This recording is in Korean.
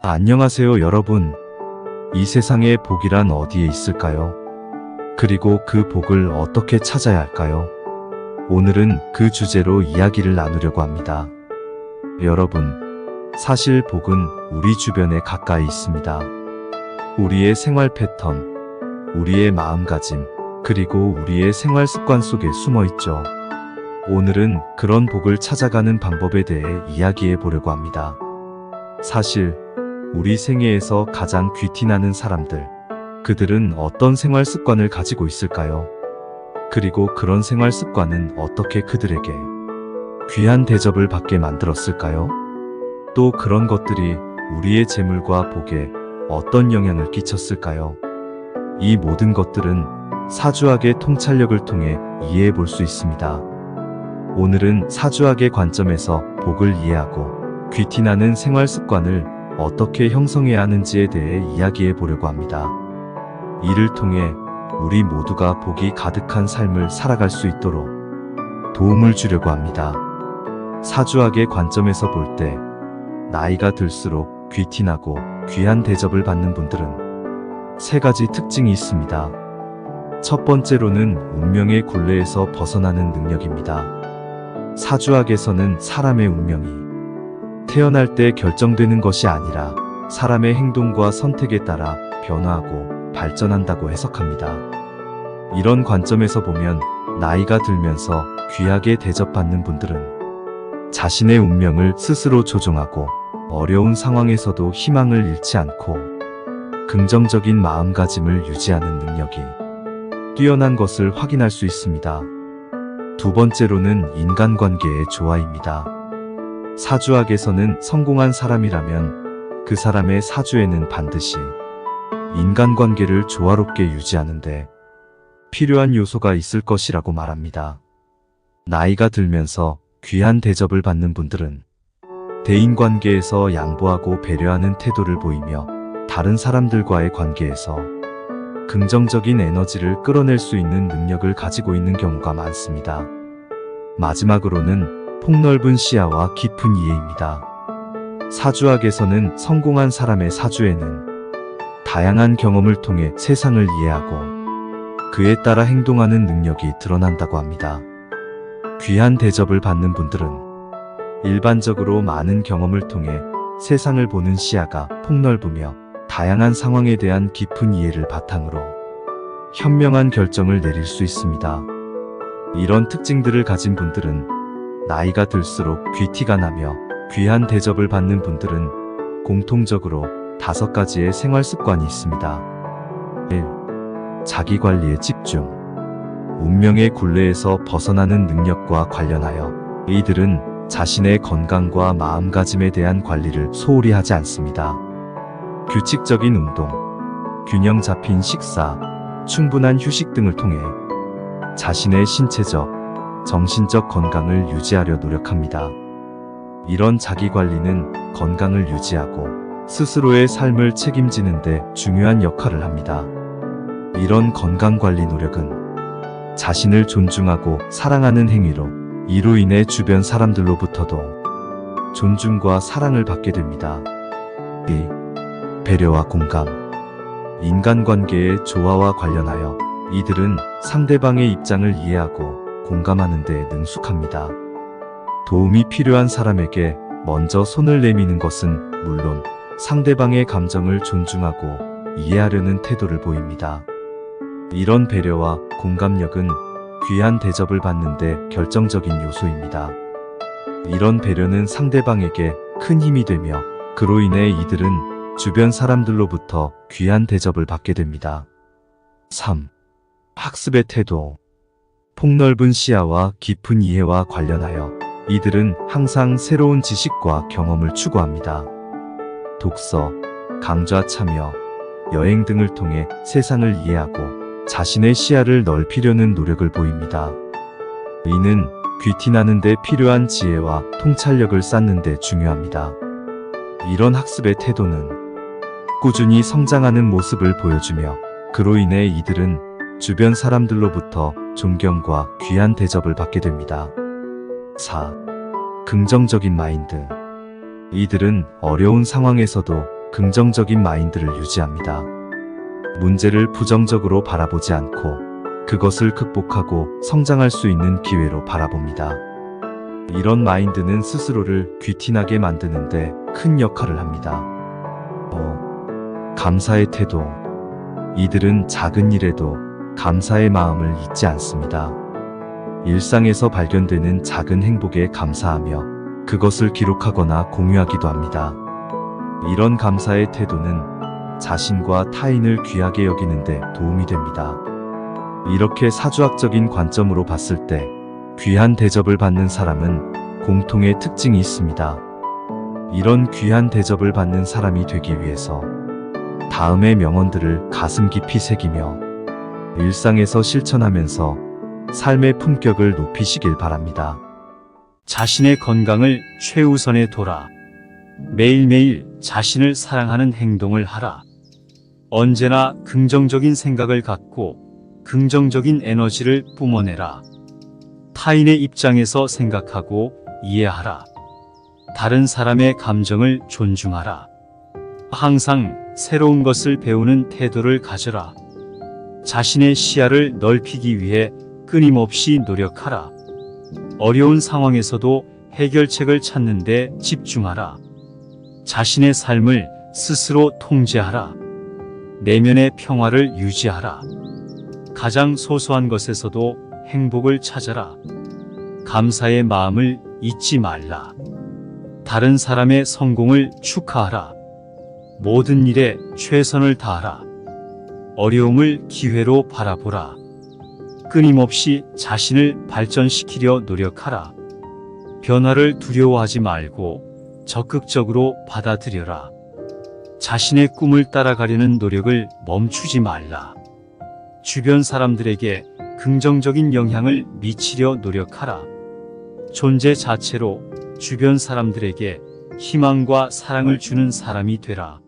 안녕하세요, 여러분. 이 세상에 복이란 어디에 있을까요? 그리고 그 복을 어떻게 찾아야 할까요? 오늘은 그 주제로 이야기를 나누려고 합니다. 여러분, 사실 복은 우리 주변에 가까이 있습니다. 우리의 생활 패턴, 우리의 마음가짐, 그리고 우리의 생활 습관 속에 숨어 있죠. 오늘은 그런 복을 찾아가는 방법에 대해 이야기해 보려고 합니다. 사실, 우리 생애에서 가장 귀티나는 사람들, 그들은 어떤 생활 습관을 가지고 있을까요? 그리고 그런 생활 습관은 어떻게 그들에게 귀한 대접을 받게 만들었을까요? 또 그런 것들이 우리의 재물과 복에 어떤 영향을 끼쳤을까요? 이 모든 것들은 사주학의 통찰력을 통해 이해해 볼 수 있습니다. 오늘은 사주학의 관점에서 복을 이해하고 귀티나는 생활 습관을 어떻게 형성해야 하는지에 대해 이야기해 보려고 합니다. 이를 통해 우리 모두가 복이 가득한 삶을 살아갈 수 있도록 도움을 주려고 합니다. 사주학의 관점에서 볼 때 나이가 들수록 귀티나고 귀한 대접을 받는 분들은 세 가지 특징이 있습니다. 첫 번째로는 운명의 굴레에서 벗어나는 능력입니다. 사주학에서는 사람의 운명이 태어날 때 결정되는 것이 아니라 사람의 행동과 선택에 따라 변화하고 발전한다고 해석합니다. 이런 관점에서 보면 나이가 들면서 귀하게 대접받는 분들은 자신의 운명을 스스로 조종하고 어려운 상황에서도 희망을 잃지 않고 긍정적인 마음가짐을 유지하는 능력이 뛰어난 것을 확인할 수 있습니다. 두 번째로는 인간관계의 조화입니다. 사주학에서는 성공한 사람이라면 그 사람의 사주에는 반드시 인간관계를 조화롭게 유지하는데 필요한 요소가 있을 것이라고 말합니다. 나이가 들면서 귀한 대접을 받는 분들은 대인관계에서 양보하고 배려하는 태도를 보이며 다른 사람들과의 관계에서 긍정적인 에너지를 끌어낼 수 있는 능력을 가지고 있는 경우가 많습니다. 마지막으로는 폭넓은 시야와 깊은 이해입니다. 사주학에서는 성공한 사람의 사주에는 다양한 경험을 통해 세상을 이해하고 그에 따라 행동하는 능력이 드러난다고 합니다. 귀한 대접을 받는 분들은 일반적으로 많은 경험을 통해 세상을 보는 시야가 폭넓으며 다양한 상황에 대한 깊은 이해를 바탕으로 현명한 결정을 내릴 수 있습니다. 이런 특징들을 가진 분들은 나이가 들수록 귀티가 나며 귀한 대접을 받는 분들은 공통적으로 다섯 가지의 생활 습관이 있습니다. 1. 자기 관리에 집중. 운명의 굴레에서 벗어나는 능력과 관련하여 이들은 자신의 건강과 마음가짐에 대한 관리를 소홀히 하지 않습니다. 규칙적인 운동, 균형 잡힌 식사, 충분한 휴식 등을 통해 자신의 신체적, 정신적 건강을 유지하려 노력합니다. 이런 자기 관리는 건강을 유지하고 스스로의 삶을 책임지는데 중요한 역할을 합니다. 이런 건강 관리 노력은 자신을 존중하고 사랑하는 행위로 이로 인해 주변 사람들로부터도 존중과 사랑을 받게 됩니다. 2. 배려와 공감. 인간관계의 조화와 관련하여 이들은 상대방의 입장을 이해하고 공감하는 데 능숙합니다. 도움이 필요한 사람에게 먼저 손을 내미는 것은 물론 상대방의 감정을 존중하고 이해하려는 태도를 보입니다. 이런 배려와 공감력은 귀한 대접을 받는데 결정적인 요소입니다. 이런 배려는 상대방에게 큰 힘이 되며 그로 인해 이들은 주변 사람들로부터 귀한 대접을 받게 됩니다. 3. 학습의 태도. 폭넓은 시야와 깊은 이해와 관련하여 이들은 항상 새로운 지식과 경험을 추구합니다. 독서, 강좌 참여, 여행 등을 통해 세상을 이해하고 자신의 시야를 넓히려는 노력을 보입니다. 이는 귀티나는 데 필요한 지혜와 통찰력을 쌓는 데 중요합니다. 이런 학습의 태도는 꾸준히 성장하는 모습을 보여주며 그로 인해 이들은 주변 사람들로부터 존경과 귀한 대접을 받게 됩니다. 4. 긍정적인 마인드. 이들은 어려운 상황에서도 긍정적인 마인드를 유지합니다. 문제를 부정적으로 바라보지 않고 그것을 극복하고 성장할 수 있는 기회로 바라봅니다. 이런 마인드는 스스로를 귀티나게 만드는데 큰 역할을 합니다. 어, 감사의 태도. 이들은 작은 일에도 감사의 마음을 잊지 않습니다. 일상에서 발견되는 작은 행복에 감사하며 그것을 기록하거나 공유하기도 합니다. 이런 감사의 태도는 자신과 타인을 귀하게 여기는데 도움이 됩니다. 이렇게 사주학적인 관점으로 봤을 때 귀한 대접을 받는 사람은 공통의 특징이 있습니다. 이런 귀한 대접을 받는 사람이 되기 위해서 다음의 명언들을 가슴 깊이 새기며 일상에서 실천하면서 삶의 품격을 높이시길 바랍니다. 자신의 건강을 최우선에 둬라. 매일매일 자신을 사랑하는 행동을 하라. 언제나 긍정적인 생각을 갖고 긍정적인 에너지를 뿜어내라. 타인의 입장에서 생각하고 이해하라. 다른 사람의 감정을 존중하라. 항상 새로운 것을 배우는 태도를 가져라. 자신의 시야를 넓히기 위해 끊임없이 노력하라. 어려운 상황에서도 해결책을 찾는 데 집중하라. 자신의 삶을 스스로 통제하라. 내면의 평화를 유지하라. 가장 소소한 것에서도 행복을 찾아라. 감사의 마음을 잊지 말라. 다른 사람의 성공을 축하하라. 모든 일에 최선을 다하라. 어려움을 기회로 바라보라. 끊임없이 자신을 발전시키려 노력하라. 변화를 두려워하지 말고 적극적으로 받아들여라. 자신의 꿈을 따라가려는 노력을 멈추지 말라. 주변 사람들에게 긍정적인 영향을 미치려 노력하라. 존재 자체로 주변 사람들에게 희망과 사랑을 주는 사람이 되라.